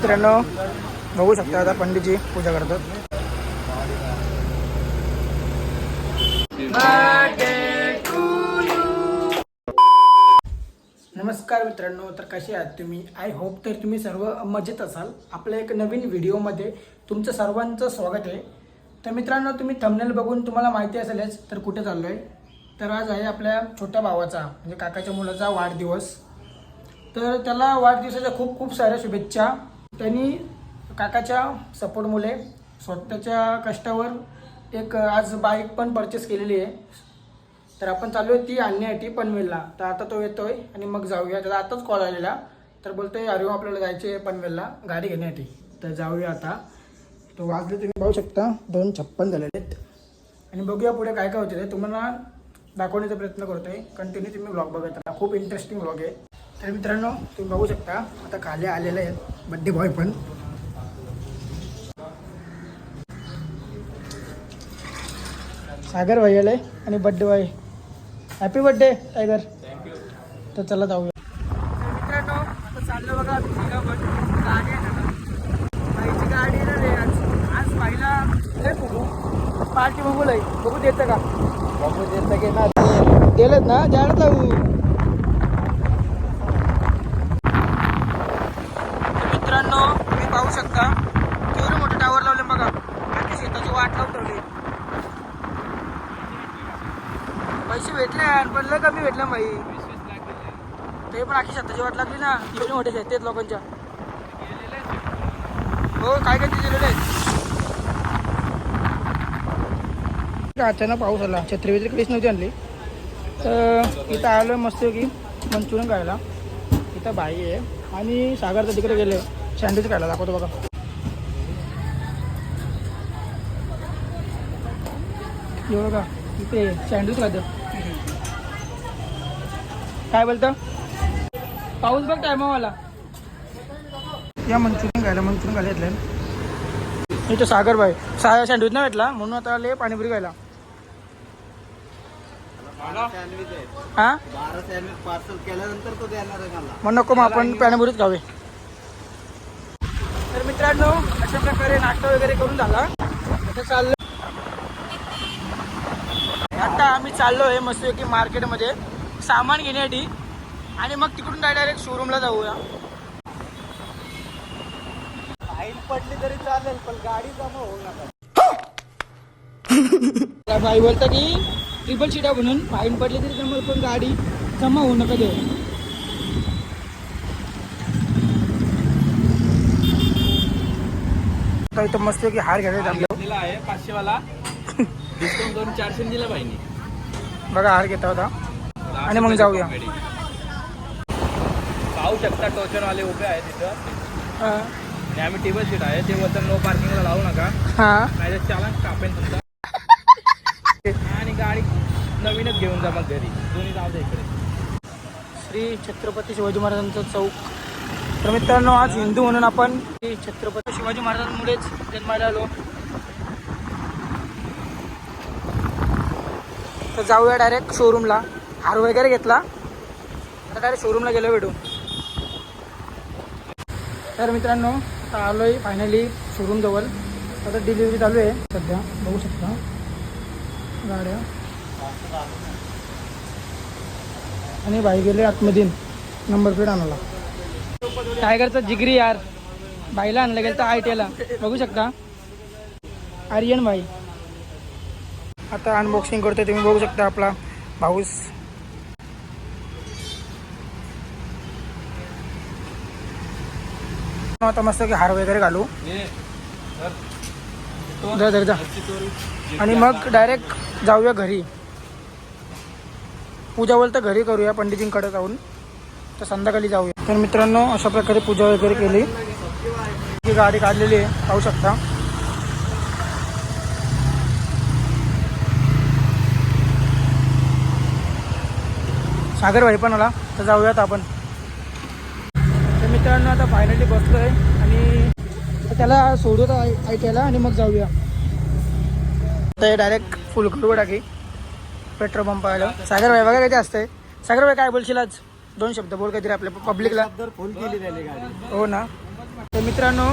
मित्रांनो बघू शकता आता पंडितजी पूजा करतात. नमस्कार मित्रांनो तर कसे आहात तुम्ही? आय होप तर तुम्ही सर्व मजेत असाल. आपल्या एक नवीन व्हिडिओमध्ये तुमचं सर्वांचं स्वागत आहे. तर मित्रांनो तुम्ही थंबनेल बघून तुम्हाला माहिती असेलच तर कुठे चाललो आहे तर आज आहे आपल्या छोट्या भावाचा म्हणजे काकाच्या मुलाचा वाढदिवस. तर त्याला वाढदिवसाच्या खूप खूप साऱ्या शुभेच्छा. त्यांनी काकाच्या सपोर्टमुळे स्वतःच्या कष्टावर एक आज बाईक पण परचेस केलेली आहे. तर आपण चालू आहे ती आणण्यासाठी पनवेलला. तर आता तो येतोय आणि मग जाऊया. त्याला आताच कॉल आलेला. तर बोलतोय अरे हो, आपल्याला जायचे पनवेलला. गाडी घेण्यासाठी तर जाऊया आता. तो वाजले तुम्ही पाहू शकता. दोन छप्पन झालेले आहेत. आणि बघूया पुढे काय काय होते ते. तुम्हाला दाखवण्याचा प्रयत्न करतोय. कंटिन्यू तुम्ही ब्लॉग बघत राहा. खूप इंटरेस्टिंग ब्लॉग आहे. तर मित्रांनो तुम्ही बघू शकता. आता खाली आलेले आहेत. बड्डे बॉय पण सागर भाई आले आणि birthday boy happy birthday tiger तर चला जाऊया. मित्रांनो आता चाललो बघा गाडी आहे ना. बाईची गाडी रे आज. आज बाईला लय बघू. पार्टी बघू लय. बघू देतं का? बघू देतं की ना दिलत ना द्यायला जाऊ तर मित्रांनो तुम्ही पाहू शकता केवढं मोठं टावर लावले बघा आणि शेताची वाट लावून ठेवली पैसे भेटले यार, पण लय कमी भेटले बाई ते पण आखी शेताची वाट लागली ना एवढे मोठे आहेत तेच लोकांच्या. हो काय काय ते आहेत? अचानक पाऊस आला. छत्री बित्री काहीच नव्हती आणली. तर इथं आलो मस्त की मंचुरियन खायला. इथं बाई आहे. आणि सागरचं तिकडे गेले. सँडविच खायला. दाखवतो बघा. हे का इथे सँडविच खायचं. काय बोलतं? पाऊस बघ टायमावाला या मंचुरियन खायला मंचुरियन खायला घेतलं इथं सागर भाई सा सँडविच नाही भेटला? म्हणून आता आले पाणीपुरी खायला. हा? पार्सल केल्यानंतर तो देणार मग नको मग आपण पाणीपुरीच खावे तर मित्रांनो अशा प्रकारे नाश्ता वगैरे करून झाला. आता चाललो. आता आम्ही चाललो आहे मस्तपैकी मार्केटमध्ये सामान घेण्यासाठी. आणि मग तिकडून डायरेक्ट शोरूमला जाऊया. फाईन पडली तरी चालेल पण गाडी जमा होऊ नका. त्या बाई बोलता की ट्रिपल सीटा म्हणून फाईन पडली तरी जमल पण गाडी जमा होऊ नका देऊ. तर इथं मस्त की हार घ्यायला दिला आहे पाचशे वाला डिस्काउंट दोन चारशे दिला पाहिजे बघा हार घेता होता. आणि मग जाऊया. पाहू शकता टोचन वाले उभे आहेत तिथं हा. आणि आम्ही टेबल सीट आहे ते वचन नो पार्किंगला लावू नका. नाही तर चालन कापेन तुमचा. आणि गाडी नवीनच घेऊन जा मग घरी. दोन्ही जाऊ दे इकडे. श्री छत्रपती शिवाजी महाराजांचं चौक. तर मित्रांनो आज हिंदू म्हणून आपण श्री छत्रपती शिवाजी महाराजांमुळेच जन्माला आलो. तर जाऊया डायरेक्ट शोरूमला हार वगैरे घेतला. आता डायरेक्ट शोरूमला गेलो भेटू तर मित्रांनो आता आलो आहे फायनली शोरूम जवळ आता डिलिव्हरी चालू आहे. सध्या बघू शकता. गाड्या. आणि बाई गेले आतमध्ये नंबर प्लेट आणायला. टायगरचा जिगरी यार. बाईला आणलं गेलं तर आय टीला बघू शकता. आर्यन भाई आता अनबॉक्सिंग करतोय तुम्ही बघू शकता आपला भाऊस. आता मस्त की हार वगैरे घालू. जा जा आणि मग डायरेक्ट जाऊया घरी. पूजा बोल तर घरी करूया पंडितींकडे जाऊन. तर संध्याकाळी जाऊया. तर मित्रांनो अशा प्रकारे पूजा वगैरे केली. ही गाडी काढलेली आहे पाहू शकता. सागर भाई पण आला तर जाऊयात आपण. मित्रांनो आता फायनली बसलो आहे आणि त्याला सोडूत आय टीला आणि मग जाऊया. तर डायरेक्ट फुल करू टाकी पेट्रोल पंप आलं. सागर भाई बघा किती असतंय. सागर भाई काय बोलशील आज? दोन शब्द बोल काहीतरी आपल्या पब्लिकला फुल केली हो ना. तर मित्रांनो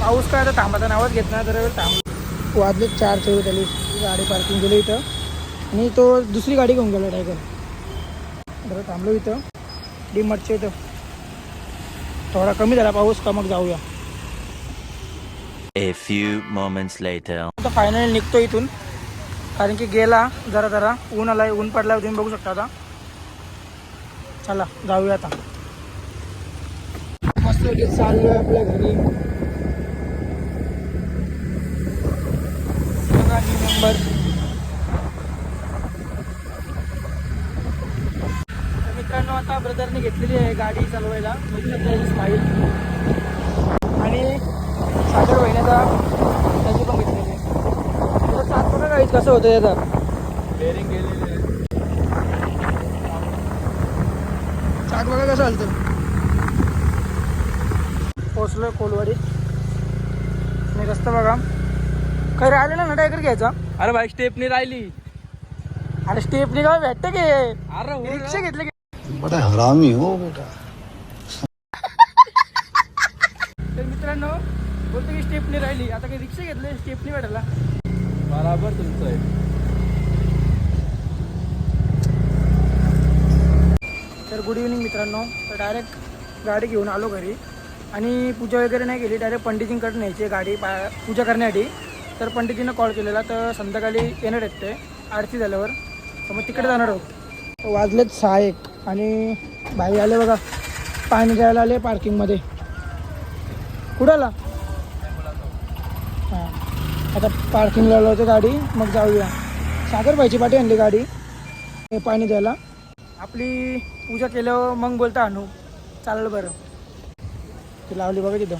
पाऊस काय आता थांबाचा नावच घेत नाही तर थांब. वाजले चार चव्वेचाळीस गाडी पार्किंग केली इथं. आणि तो दुसरी गाडी घेऊन गेला टायगर बरं थांबलो इथं. डी इथं. थोडा कमी झाला पाऊस का मग जाऊया. A few moments later. आता फायनली निघतो इथून. कारण की गेला जरा जरा ऊन आलाय ऊन पडला तुम्ही बघू शकता आता. चला जाऊया आता. मस्त चाललोय आपल्या घरी. बघा न्यू आता ब्रदरने घेतलेली आहे गाडी चालवायला. ही स्माईल आणि सागर महिन्याचा त्याची पण घेतलेली आहे. सात बघा काहीच कसं होतं याचा? बेरिंग गेलेले चाक बघा कसं चालतं पोचलोय कोलवाडीत. आणि रस्ता बघा. खरं राहिलेला ना टायगर घ्यायचा? अरे भाई स्टेपनी राहिली. आणि स्टेपनी काय भेटते की? अरे हो. रिक्षा घेतले की बड़ा हरामी हो. बेटा तर मित्रांनो बोलतो की स्टेपनी राहिली आता काही रिक्षा घेतली स्टेपनी भेटायला बराबर तुमचं आहे. तर गुड इव्हनिंग मित्रांनो. तर डायरेक्ट गाडी घेऊन आलो घरी. आणि पूजा वगैरे नाही केली. डायरेक्ट पंडितजींकडे न्यायची आहे गाडी पा पूजा करण्यासाठी. तर पंडितजींना कॉल केलेला. तर संध्याकाळी येणार आहेत ते. आरती झाल्यावर. तर मग तिकडे जाणार आहोत. वाजलेत सहा एक. आणि भाई आले बघा. पाणी द्यायला आले पार्किंगमध्ये कुठं आला हां. आता पार्किंगला होते गाडी मग जाऊया. सागरबाईची पाठी आणली गाडी. हे पाणी द्यायला. आपली पूजा केलं मग बोलता आणू. चालेल बरं. ती लावली बघा तिथं.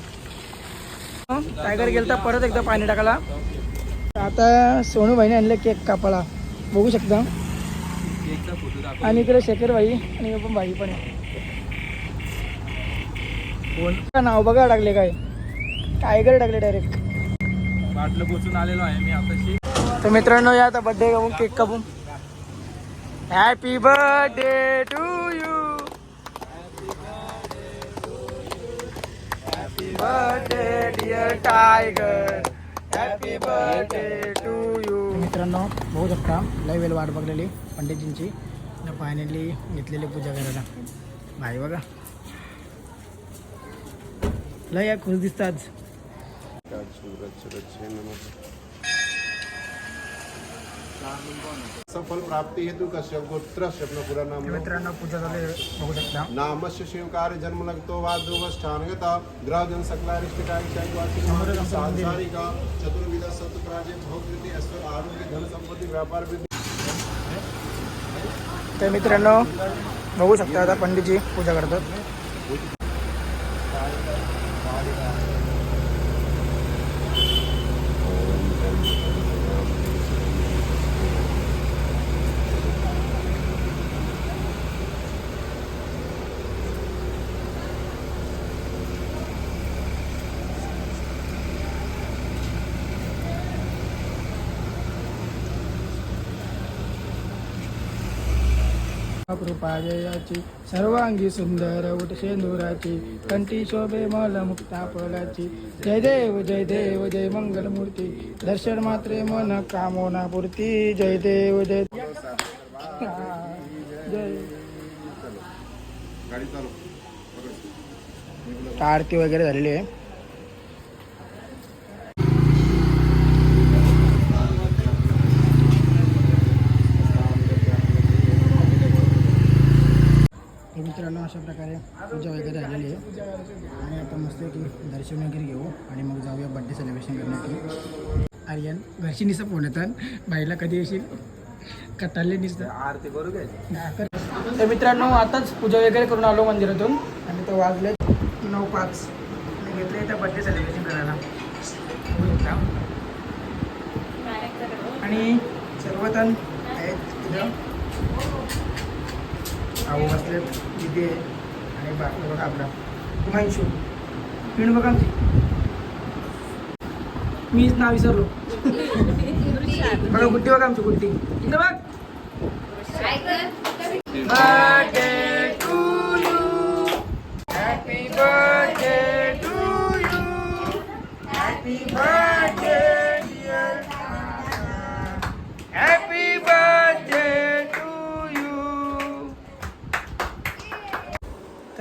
टायगर गेलता परत एकदा पाणी टाकायला. आता सोनू भाईने आणलं केक कापाला बघू शकता. आणि इकडे शेखर भाई आणि पण भाई पण आहे. नाव बघा टाकले काय? टायगर टाकले डायरेक्ट बाटलं पोचून आलेलो आहे मी आताशी. तर मित्रांनो या आता बर्थडे कापून. केक कापून happy birthday to you happy birthday dear tiger happy birthday मित्रांनो बघू शकता लय वेळ वाट बघलेली पंडितजींची. फायनली घेतलेली पूजा करायला. भाई बघा. लय या खुश दिसतात. सफल प्राप्ति हेतु कश्यप गोत्र नाम मित्रांनो पूजा झाली बघू शकता नामस्य शिवकार जन्म लगतो सांसारिका चतुर्विध सत्प्राजे भौकृति ऐश्वर आरोग्य धन संपत्ति व्यापार तर मित्रांनो बघू शकता आता पंडितजी पूजा करतात कृपाजयाची सर्वांगी सुंदर उठ शेंदुराची कंठी शोभे मल मुक्ता फलाची जय देव जय देव जय मंगल मूर्ती दर्शन मात्रे मन कामोना पूर्ती. जय देव जय जय. आरती वगैरे झालेली आहे तर मित्रांनो अशा प्रकारे पूजा वगैरे झालेली आहे मस्त की दर्शन वगैरे घेऊ आणि मग जाऊया बड्डे सेलिब्रेशन करण्यासाठी. आर्यन घरची निसं फोन येतात बाईला कधी येशील? कटाले निसतं. आरती करू घ्यायची तर मित्रांनो आताच पूजा वगैरे करून आलो मंदिरातून. आणि तो वाजले नऊ पाच. आणि घेतले इथं बड्डे सेलिब्रेशन करायला. आणि सर्वजण आहेत तिथं आऊ बसले दिदी आहे आणि बाकी बघा आपला. हिमांशू पिण बघा आमची. मीच नाव विसरलो. बघा गुड्डी बघा आमची इथं बघ.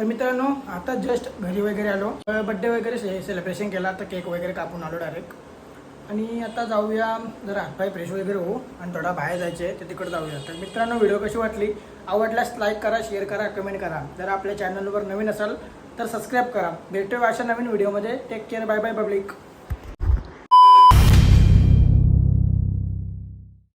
तर मित्रांनो आता जस्ट घरी वगैरे आलो. बड्डे वगैरे से सेलिब्रेशन केला तर केक वगैरे कापून आलो डायरेक्ट आणि आता जाऊया जरा हातपाय फ्रेश वगैरे होऊ आणि थोडा बाहेर जायचे आहे तर तिकडे जाऊया. तर मित्रांनो व्हिडिओ कशी वाटली? आवडल्यास लाईक करा शेअर करा कमेंट करा. जर आपल्या चॅनलवर नवीन असाल तर सबस्क्राईब करा. भेटूया अशा नवीन व्हिडिओमध्ये take care bye bye public